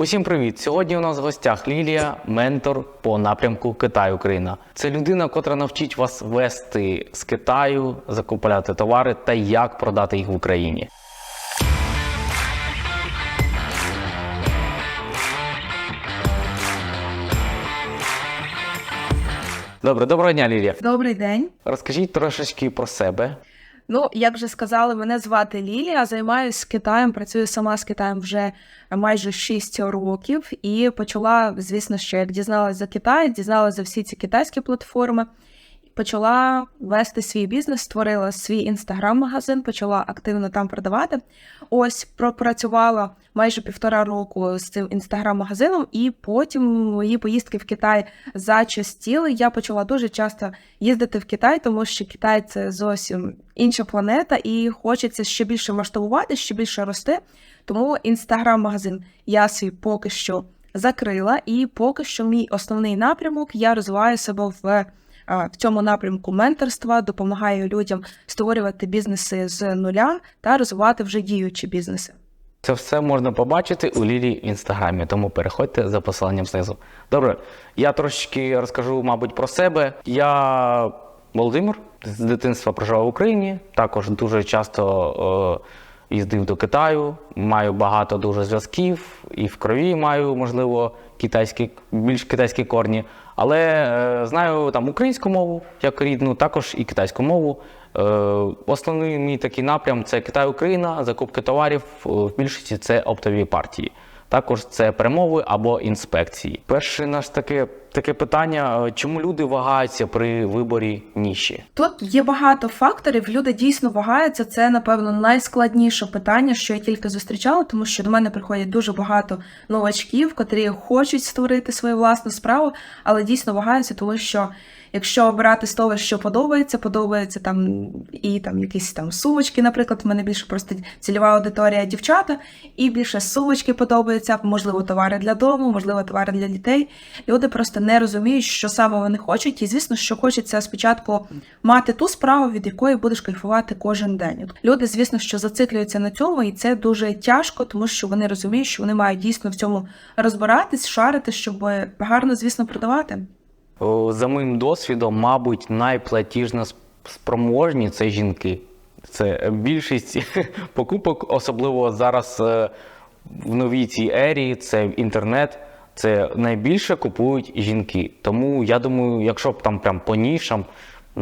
Усім привіт! Сьогодні у нас в гостях Лілія, ментор по напрямку Китай Україна. Це людина, котра навчить вас вести з Китаю, закупляти товари та як продати їх в Україні. Добре, доброго дня, Лілія. Добрий день. Розкажіть трошечки про себе. Ну, як вже сказали, мене звати Лілія. Займаюся Китаєм, працюю сама з Китаєм вже майже 6 років. І почала, звісно, що як дізналася за Китай, дізналася за всі ці китайські платформи. Почала вести свій бізнес, створила свій інстаграм-магазин, почала активно там продавати. Ось пропрацювала майже півтора року з цим інстаграм-магазином, і потім мої поїздки в Китай зачастіли. Я почала дуже часто їздити в Китай, тому що Китай це зовсім інша планета, і хочеться ще більше масштабувати, ще більше рости. Тому інстаграм-магазин я свій поки що закрила, і поки що мій основний напрямок я розвиваю себе в в цьому напрямку менторства, допомагаю людям створювати бізнеси з нуля та розвивати вже діючі бізнеси. Це все можна побачити у Лілії в інстаграмі, тому переходьте за посиланням знизу. Добре, я трошечки розкажу, мабуть, про себе. Я Володимир з дитинства проживав в Україні. Також дуже часто е, їздив до Китаю. Маю багато дуже зв'язків і в крові маю, можливо, китайські, більш китайські корні. Але е, знаю там українську мову як рідну, також і китайську мову. Е, Основний мій такий напрям це Китай-Україна, закупки товарів. В більшості це оптові партії. Також це перемови або інспекції. Перше наш таке, таке питання: е, чому люди вагаються при виборі ніші? Тут є багато факторів. Люди дійсно вагаються. Це, напевно, найскладніше питання, що я тільки зустрічала, тому що до мене приходять дуже багато новачків, котрі хочуть створити свою власну справу, але дійсно вагаються, тому що. Якщо обирати з того, що подобається, подобається там і там якісь там сумочки, наприклад, в мене більше просто цільова аудиторія дівчата, і більше сумочки подобаються, можливо, товари для дому, можливо, товари для дітей. Люди просто не розуміють, що саме вони хочуть. І звісно, що хочеться спочатку мати ту справу, від якої будеш кайфувати кожен день. Люди, звісно, що зациклюються на цьому, і це дуже тяжко, тому що вони розуміють, що вони мають дійсно в цьому розбиратись, шарити, щоб гарно, звісно, продавати. За моїм досвідом, мабуть, найплатіжна спроможні це жінки. Це більшість покупок, особливо зараз е, в новій цій ері, це інтернет. Це найбільше купують жінки. Тому я думаю, якщо б там прям по нішам,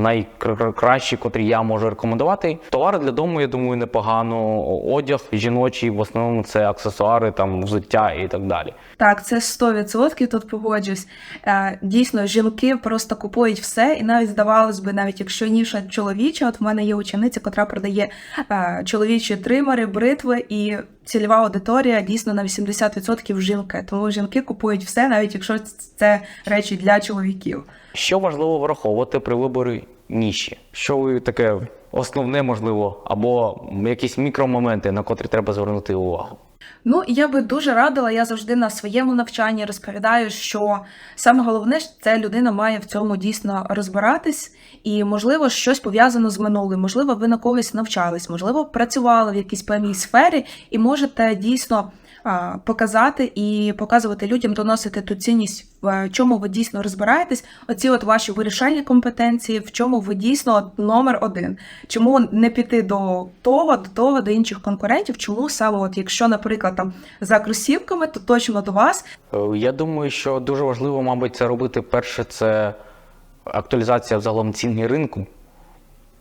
найкращі, котрі я можу рекомендувати. Товари для дому, я думаю, непогано. Одяг жіночий, в основному це аксесуари, там взуття і так далі. Так, це 100% тут погоджусь. Е, Дійсно, жінки просто купують все, і навіть здавалось би, навіть якщо ніша чоловіча, от в мене є учениця, котра продає е, чоловічі тримери, бритви, і цільова аудиторія дійсно на 80% жінки. Тому жінки купують все, навіть якщо це речі для чоловіків. Що важливо враховувати при виборі ніші? Що ви таке основне можливо, або якісь мікромоменти, на котрі треба звернути увагу? Ну, я би дуже радила, я завжди на своєму навчанні розповідаю, що саме головне це людина має в цьому дійсно розбиратись, і, можливо, щось пов'язано з минулим. Можливо, ви на когось навчались, можливо, працювали в якійсь певній сфері, і можете дійсно показати і показувати людям, доносити ту цінність, в чому ви дійсно розбираєтесь. Оці от ваші вирішальні компетенції, в чому ви дійсно номер один. Чому не піти до того, до того, до інших конкурентів? Чому саме, от якщо, наприклад, там за кросівками, то точно до вас. Е, Я думаю, що дуже важливо, мабуть, це робити перше, це актуалізація взагалом цін ринку.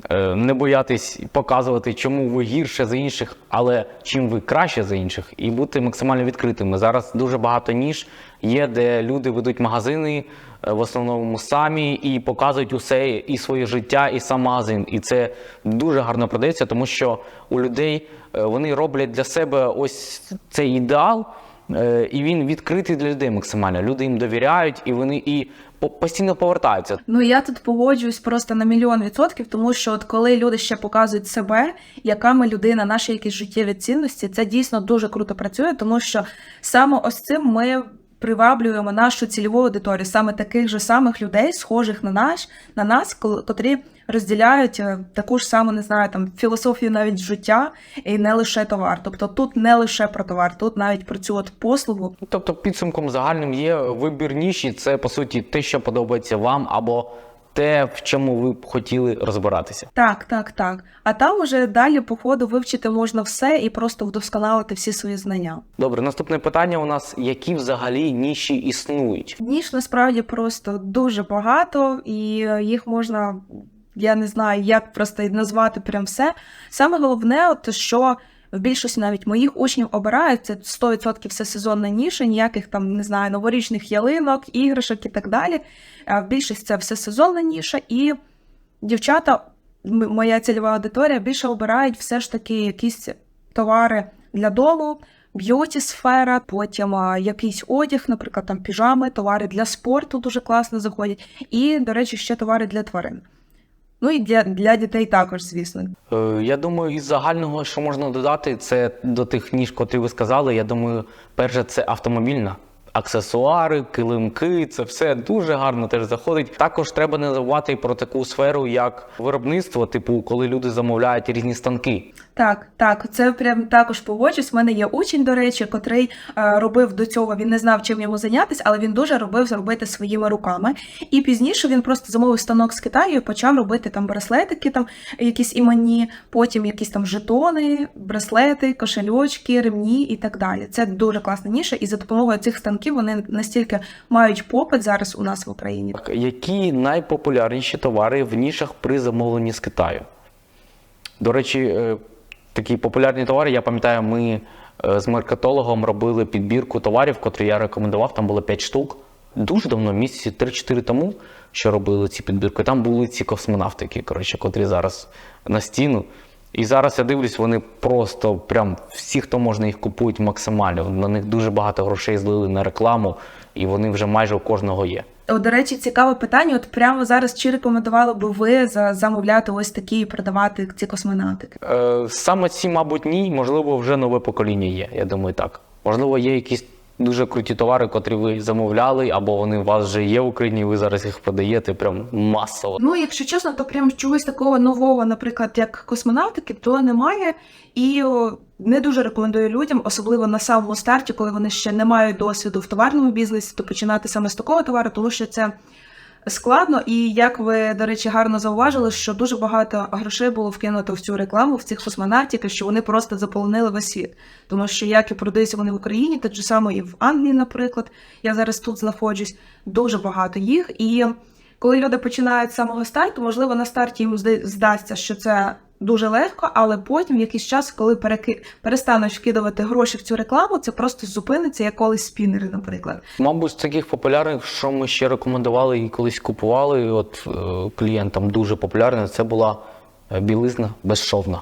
Е, Не боятись показувати, чому ви гірше за інших, але чим ви краще за інших, і бути максимально відкритими. Зараз дуже багато ніж є, де люди ведуть магазини е, в основному самі і показують усе і своє життя, і сам магазин. І це дуже гарно продається, тому що у людей е, вони роблять для себе ось цей ідеал. І він відкритий для людей максимально. Люди їм довіряють, і вони і постійно повертаються. Ну я тут погоджуюсь просто на мільйон відсотків, тому що от коли люди ще показують себе, яка ми людина, наші якісь життєві цінності, це дійсно дуже круто працює, тому що саме ось цим ми. Приваблюємо нашу цільову аудиторію, саме таких же самих людей, схожих на наш, на нас, котрі розділяють е, таку ж саму, не знаю, там філософію навіть життя і не лише товар. Тобто тут не лише про товар, тут навіть про цю от послугу. Тобто, підсумком загальним є вибір ніші, це по суті те, що подобається вам, або те, в чому ви б хотіли розбиратися. Так, так, так. А там уже далі по ходу вивчити можна все і просто вдосконалити всі свої знання. Добре, наступне питання у нас: які взагалі ніші існують? Ніж насправді просто дуже багато, і е, їх можна, я не знаю, як просто назвати прям все. Саме головне, от що в більшості навіть моїх учнів обирають це 100% все сезонна ніша, ніяких там не знаю, новорічних ялинок, іграшок і так далі. В більшості це все сезонна ніша, і дівчата, моя цільова аудиторія, більше обирають все ж таки якісь товари для дому, б'юті сфера, потім а, якийсь одяг, наприклад, там піжами, товари для спорту дуже класно заходять. І, до речі, ще товари для тварин. Ну і для, для дітей також, звісно. Е, Я думаю, із загального, що можна додати, це до тих ніж, котрі ви сказали. Я думаю, перше, це автомобільна. Аксесуари, килимки, це все дуже гарно теж заходить. Також треба не забувати про таку сферу, як виробництво, типу, коли люди замовляють різні станки. Так, так, це прям також погоджусь. У мене є учень, до речі, котрий е, робив до цього. Він не знав, чим йому зайнятися, але він дуже робив зробити своїми руками. І пізніше він просто замовив станок з Китаю і почав робити там браслетики, там якісь іменні, потім якісь там жетони, браслети, кошельочки, ремні і так далі. Це дуже класна ніша, і за допомогою цих станків вони настільки мають попит зараз у нас в Україні. Так, Які найпопулярніші товари в нішах при замовленні з Китаю? До речі, е, такі популярні товари, я пам'ятаю, ми е, з маркетологом робили підбірку товарів, котрі я рекомендував, там було 5 штук. Дуже давно, місяці 3-4 тому, що робили ці підбірки. Там були ці космонавтики, коротше, котрі зараз на стіну. І зараз я дивлюсь, вони просто прям всі, хто можна, їх купують максимально. На них дуже багато грошей злили на рекламу, і вони вже майже у кожного є. До речі, цікаве питання. От прямо зараз чи рекомендували би ви за замовляти ось такі і продавати ці космонавтики? Е, Саме ці, мабуть, ні. Можливо, вже нове покоління є. Я думаю, так. Можливо, є якісь дуже круті товари, котрі ви замовляли, або вони у вас вже є в Україні, ви зараз їх продаєте прям масово. Ну, якщо чесно, то прям чогось такого нового, наприклад, як космонавтики, то немає. І не дуже рекомендую людям, особливо на самому старті, коли вони ще не мають досвіду в товарному бізнесі, то починати саме з такого товару, тому що це складно. І як ви, до речі, гарно зауважили, що дуже багато грошей було вкинуто в цю рекламу, в цих космонавтів, що вони просто заполонили весь світ. Тому що як і продаються вони в Україні, так же само і в Англії, наприклад. Я зараз тут знаходжусь, дуже багато їх. І коли люди починають з самого старту, можливо, на старті їм здасться, що це дуже легко, але потім, в якийсь час, коли переки... перестануть вкидувати гроші в цю рекламу, це просто зупиниться, як колись спінери, наприклад. Мабуть, з таких популярних, що ми ще рекомендували і колись купували, от е, клієнтам дуже популярна, це була е, білизна безшовна.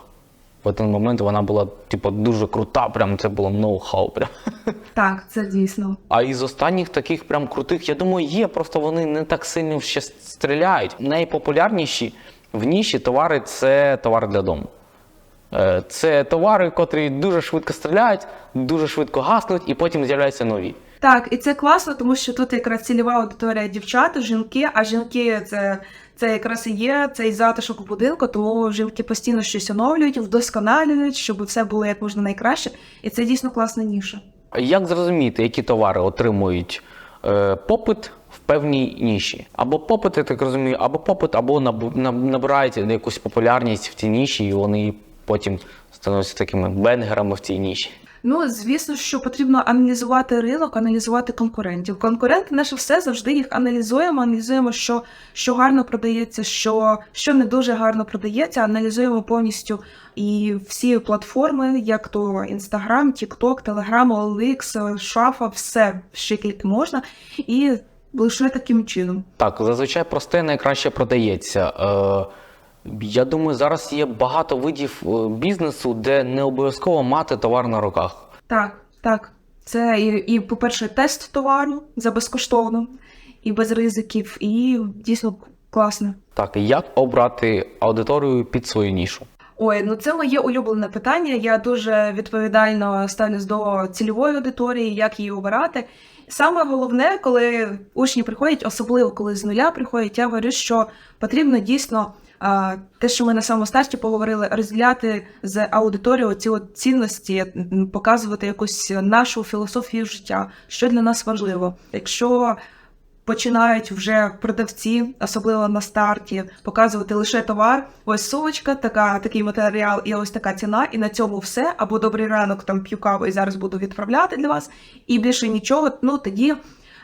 В один момент вона була, типу, дуже крута, прям це було ноу-хау. Прям. Так, це дійсно. А із останніх таких прям крутих, я думаю, є, просто вони не так сильно ще стріляють. Найпопулярніші в ніші товари це товари для дому. Е, Це товари, котрі дуже швидко стріляють, дуже швидко гаснуть, і потім з'являються нові. Так, і це класно, тому що тут якраз цільова аудиторія дівчата, жінки, а жінки це, це якраз і є цей затишок у будинку, тому жінки постійно щось оновлюють, вдосконалюють, щоб все було як можна найкраще. І це дійсно класна ніша. Як зрозуміти, які товари отримують е, попит певній ніші? Або попит, я так розумію, або попит, або наб- наб- набирають якусь популярність в цій ніші, і вони потім становляться такими бенгерами в цій ніші. Ну, звісно, що потрібно аналізувати ринок, аналізувати конкурентів. Конкуренти наше все завжди їх аналізуємо, аналізуємо, що, що гарно продається, що, що не дуже гарно продається. Аналізуємо повністю і всі платформи, як то Instagram, TikTok, Telegram, OLX, Шафа, все ще тільки можна. І лише таким чином. Так, зазвичай просте найкраще продається. Е, я думаю, зараз є багато видів е, бізнесу, де не обов'язково мати товар на руках. Так, так. Це і, і по-перше, тест товару за безкоштовно, і без ризиків, і дійсно класно. Так, як обрати аудиторію під свою нішу? Ой, ну це моє улюблене питання. Я дуже відповідально ставлюсь до цільової аудиторії, як її обирати. Саме головне, коли учні приходять, особливо коли з нуля приходять, я говорю, що потрібно дійсно те, що ми на самому старті поговорили, розділяти з аудиторією ці от цінності, показувати якусь нашу філософію життя, що для нас важливо. Якщо починають вже продавці, особливо на старті, показувати лише товар. Ось сумочка, така, такий матеріал, і ось така ціна, і на цьому все. Або добрий ранок, там п'ю каву і зараз буду відправляти для вас. І більше нічого. Ну тоді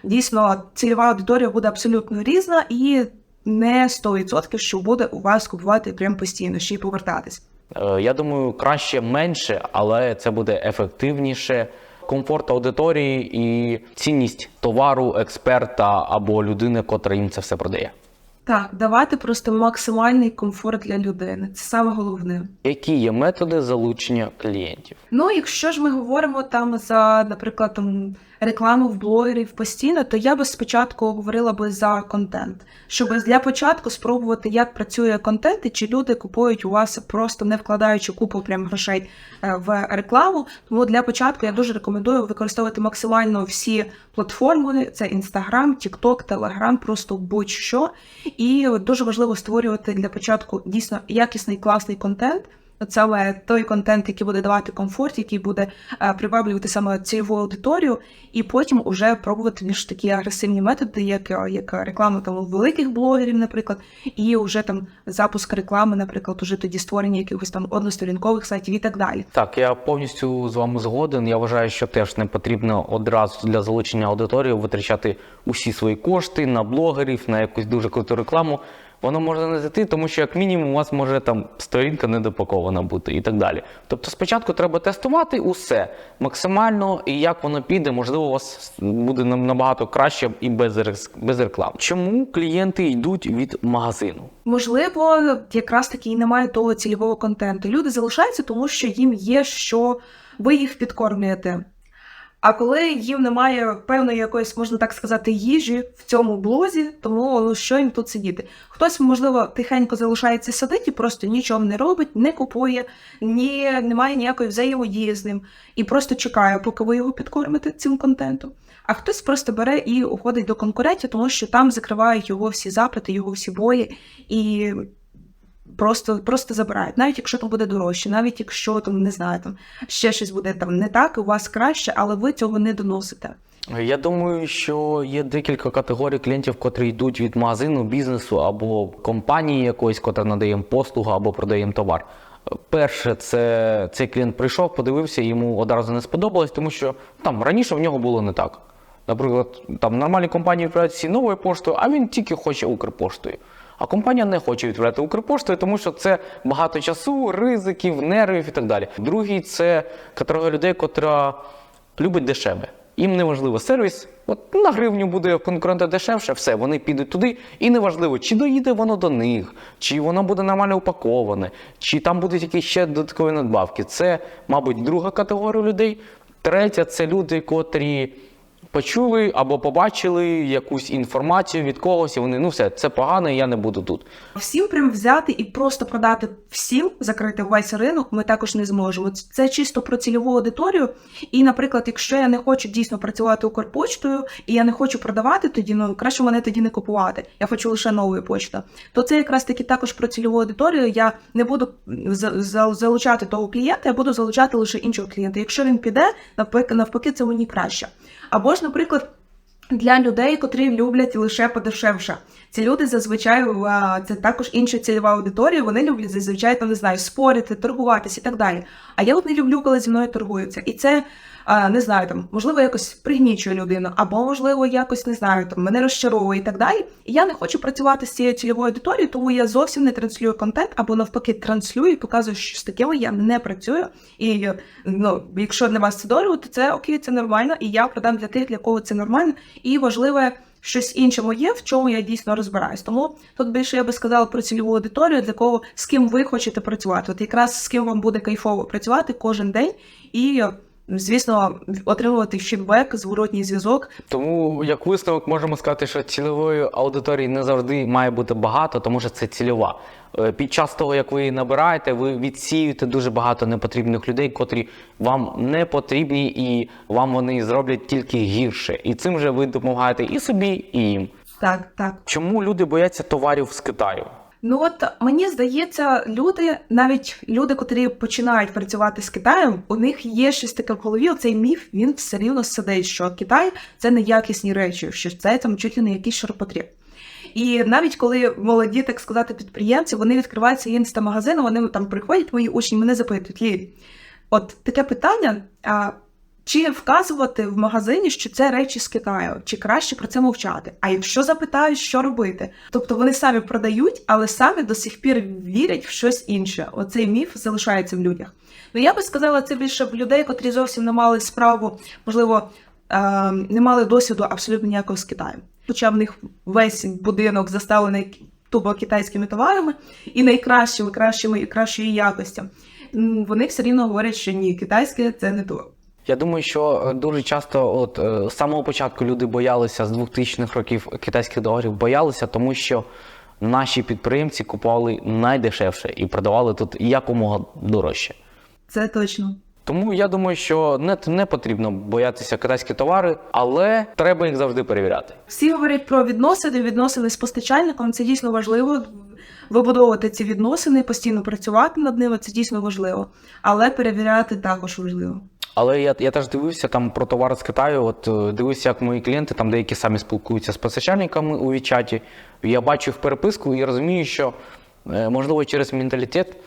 дійсно цільова аудиторія буде абсолютно різна і не 100%, що буде у вас купувати прям постійно, ще й повертатись. Е, Я думаю, краще менше, але це буде ефективніше. Комфорт аудиторії і цінність товару, експерта або людини, котра їм це все продає. Так, давати просто максимальний комфорт для людини. Це саме головне. Які є методи залучення клієнтів? Ну, якщо ж ми говоримо там за, наприклад, там рекламу в блогерів постійно, то я би спочатку говорила би за контент, щоб для початку спробувати, як працює контент, і чи люди купують у вас просто не вкладаючи купу прям грошей е, в рекламу. Тому для початку я дуже рекомендую використовувати максимально всі платформи: це Instagram, TikTok, Telegram, просто будь-що. І дуже важливо створювати для початку дійсно якісний класний контент. Саме той контент, який буде давати комфорт, який буде е, приваблювати саме цільову аудиторію, і потім уже пробувати більш такі агресивні методи, як, е, як реклама там великих блогерів, наприклад, і вже там запуск реклами, наприклад, уже тоді створення якихось там односторінкових сайтів і так далі. Так, я повністю з вами згоден. Я вважаю, що теж не потрібно одразу для залучення аудиторії витрачати усі свої кошти на блогерів, на якусь дуже круту рекламу. Воно може не зайти, тому що як мінімум у вас може там сторінка недопакована бути і так далі. Тобто спочатку треба тестувати усе максимально, і як воно піде, можливо, у вас буде набагато краще і без, без реклам. Чому клієнти йдуть від магазину? Можливо, якраз таки і немає того цільового контенту. Люди залишаються, тому що їм є що ви їх підкормлюєте. А коли їм немає певної якоїсь, можна так сказати, їжі в цьому блозі, тому ну, що їм тут сидіти? Хтось, можливо, тихенько залишається сидить і просто нічого не робить, не купує, ні, немає ніякої взаємодії з ним і просто чекає, поки ви його підкормите цим контентом. А хтось просто бере і уходить до конкурентів, тому що там закривають його всі запити, його всі бої і просто, просто забирають. Навіть якщо там буде дорожче, навіть якщо там не знаю, там ще щось буде там не так, у вас краще, але ви цього не доносите. Я думаю, що є декілька категорій клієнтів, котрі йдуть від магазину, бізнесу або компанії якоїсь, котра надає їм послугу або продає їм товар. Перше, це цей клієнт прийшов, подивився, йому одразу не сподобалось, тому що там раніше в нього було не так. Наприклад, там нормальні компанії відправляють всі новою поштою, а він тільки хоче Укрпоштою. А компанія не хоче відправляти Укрпоштою, тому що це багато часу, ризиків, нервів і так далі. Другий це категорія людей, котра любить дешеве. Їм не важливо сервіс, от на гривню буде конкурента дешевше, все, вони підуть туди, і неважливо, чи доїде воно до них, чи воно буде нормально упаковане, чи там будуть якісь ще додаткові надбавки. Це, мабуть, друга категорія людей. Третя це люди, котрі почули або побачили якусь інформацію від когось, і вони ну все, це погано, я не буду тут. Всім прям взяти і просто продати всім, закрити весь ринок, ми також не зможемо. Це чисто про цільову аудиторію. І, наприклад, якщо я не хочу дійсно працювати Укрпочтою, і я не хочу продавати, тоді ну краще мене тоді не купувати. Я хочу лише новою почтою. То це якраз таки також про цільову аудиторію. Я не буду за- за- залучати того клієнта, я буду залучати лише іншого клієнта. Якщо він піде, навпаки, навпаки, це мені краще. Або ж, наприклад. Для людей, котрі люблять лише подешевше. Ці люди зазвичай це також інша цільова аудиторія. Вони люблять зазвичай там не знаю, спорити, торгуватися і так далі. А я от не люблю, коли зі мною торгуються. І це не знаю, там можливо якось пригнічує людину, або можливо якось не знаю, там мене розчаровує і так далі. І я не хочу працювати з цією цільовою аудиторією, тому я зовсім не транслюю контент, або навпаки транслюю і показую, що з такими я не працюю. І ну, якщо для вас це дорого, то це окей, це нормально, і я продам для тих, для кого це нормально. І важливе щось інше моє, в чому я дійсно розбираюсь. Тому тут більше я би сказала про цільову аудиторію, для кого з ким ви хочете працювати. От якраз з ким вам буде кайфово працювати кожен день і. Звісно, отримувати фідбек, зворотній зв'язок. Тому, як висновок, можемо сказати, що цільової аудиторії не завжди має бути багато, тому що це цільова. Е, Під час того, як ви її набираєте, ви відсіюєте дуже багато непотрібних людей, котрі вам не потрібні, і вам вони зроблять тільки гірше. І цим же ви допомагаєте і собі, і їм. Так, так. Чому люди бояться товарів з Китаю? Ну от мені здається, люди, навіть люди, котрі починають працювати з Китаєм, у них є щось таке в голові. Цей міф він все рівно сидить, що Китай це неякісні речі, що це там чуть ли не якийсь ширпотріб. І навіть коли молоді, так сказати, підприємці, вони відкривають свій інстамагазин, вони там приходять, мої учні, мене запитують, Лілі, от таке питання. Чи вказувати в магазині, що це речі з Китаю, чи краще про це мовчати? А якщо запитають, що робити? Тобто вони самі продають, але самі до сих пір вірять в щось інше. Оцей міф залишається в людях. Ну я би сказала, це більше в людей, котрі зовсім не мали справу, можливо, е, не мали досвіду абсолютно ніякого з Китаєм. Хоча в них весь будинок заставлений тупо китайськими товарами і найкращими, кращими і кращої якості. Вони все рівно говорять, що ні, китайське це не то. Я думаю, що е, дуже часто, от е, з самого початку люди боялися з 2000-х років китайських доларів, боялися, тому що наші підприємці купували найдешевше і продавали тут якомога дорожче. Це точно. Тому я думаю, що не, не потрібно боятися китайські товари, але треба їх завжди перевіряти. Всі говорять про відносини, відносини з постачальником. Це дійсно важливо. Вибудовувати ці відносини, постійно працювати над ними це дійсно важливо. Але перевіряти також важливо. Але я, я теж дивився там про товари з Китаю. От е, дивився, як мої клієнти, там деякі самі спілкуються з постачальниками у Вічаті. Я бачив переписку і розумію, що е, можливо через менталітет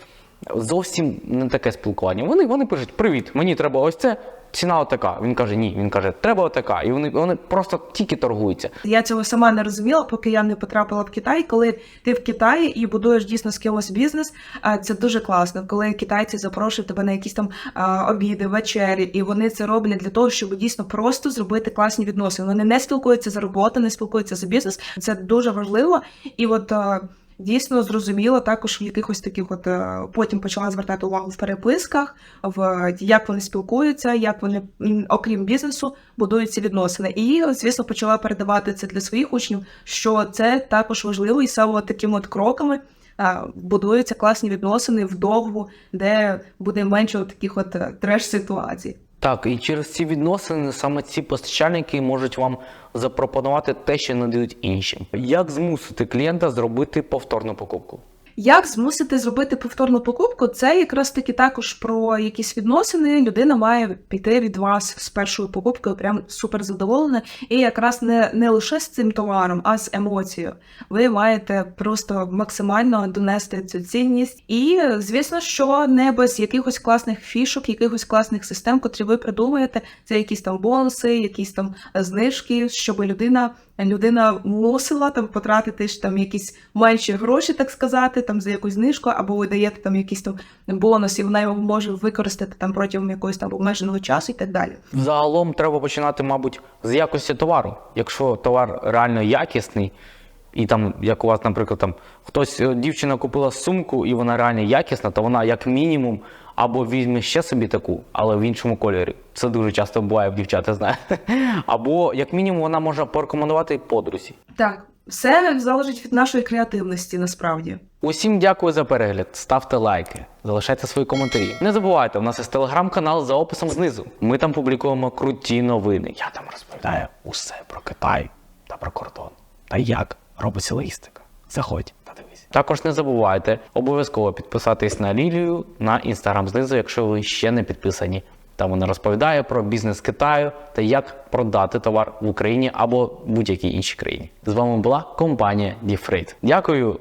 зовсім не таке спілкування. Вони, вони пишуть: Привіт, мені треба ось це. Ціна отака. Він каже, ні. Він каже, треба отака. І вони, вони просто тільки торгуються. Я цього сама не розуміла, поки я не потрапила в Китай. Коли ти в Китаї і будуєш дійсно з кимось бізнес, це дуже класно. Коли китайці запрошують тебе на якісь там обіди, вечері, і вони це роблять для того, щоб дійсно просто зробити класні відносини. Вони не спілкуються за роботу, не спілкуються за бізнес. Це дуже важливо. І от дійсно зрозуміло також в якихось таких, от е, потім почала звертати увагу в переписках, в як вони спілкуються, як вони, окрім бізнесу, будують ці відносини. І, звісно, почала передавати це для своїх учнів, що це також важливо, і саме такими от кроками. Будуються класні відносини вдовгу, де буде менше от таких от е, треш-ситуацій. Так, і через ці відносини саме ці постачальники можуть вам запропонувати те, що надають іншим. Як змусити клієнта зробити повторну покупку? Як змусити зробити повторну покупку? Це якраз таки також про якісь відносини. Людина має піти від вас з першою покупкою, прям супер задоволена. І якраз не, не лише з цим товаром, а з емоцією. Ви маєте просто максимально донести цю цінність. І звісно, що не без якихось класних фішок, якихось класних систем, котрі ви придумаєте. Це якісь там бонуси, якісь там знижки, щоб людина. Людина мусила там потратити ж там якісь менші гроші, так сказати, там за якусь знижку, або ви даєте там якийсь там бонус, і вона його може використати там протягом якогось там обмеженого часу і так далі. Загалом треба починати, мабуть, з якості товару. Якщо товар реально якісний, і там, як у вас, наприклад, там хтось е, дівчина купила сумку і вона реально якісна, то вона як мінімум або візьме ще собі таку, але в іншому кольорі. Це дуже часто буває в дівчат, я знаю. Або як мінімум вона може порекомендувати подрузі. Так, все залежить від нашої креативності, насправді. Усім дякую за перегляд. Ставте лайки, залишайте свої коментарі. Не забувайте, у нас є телеграм-канал за описом знизу. Ми там публікуємо круті новини. Я там розповідаю усе про Китай та про кордон. Та як робиться логістика. Заходь. Також не забувайте обов'язково підписатись на Лілію на інстаграм знизу, якщо ви ще не підписані. Там вона розповідає про бізнес Китаю та як продати товар в Україні або будь-якій іншій країні. З вами була компанія Діфрейд. Дякую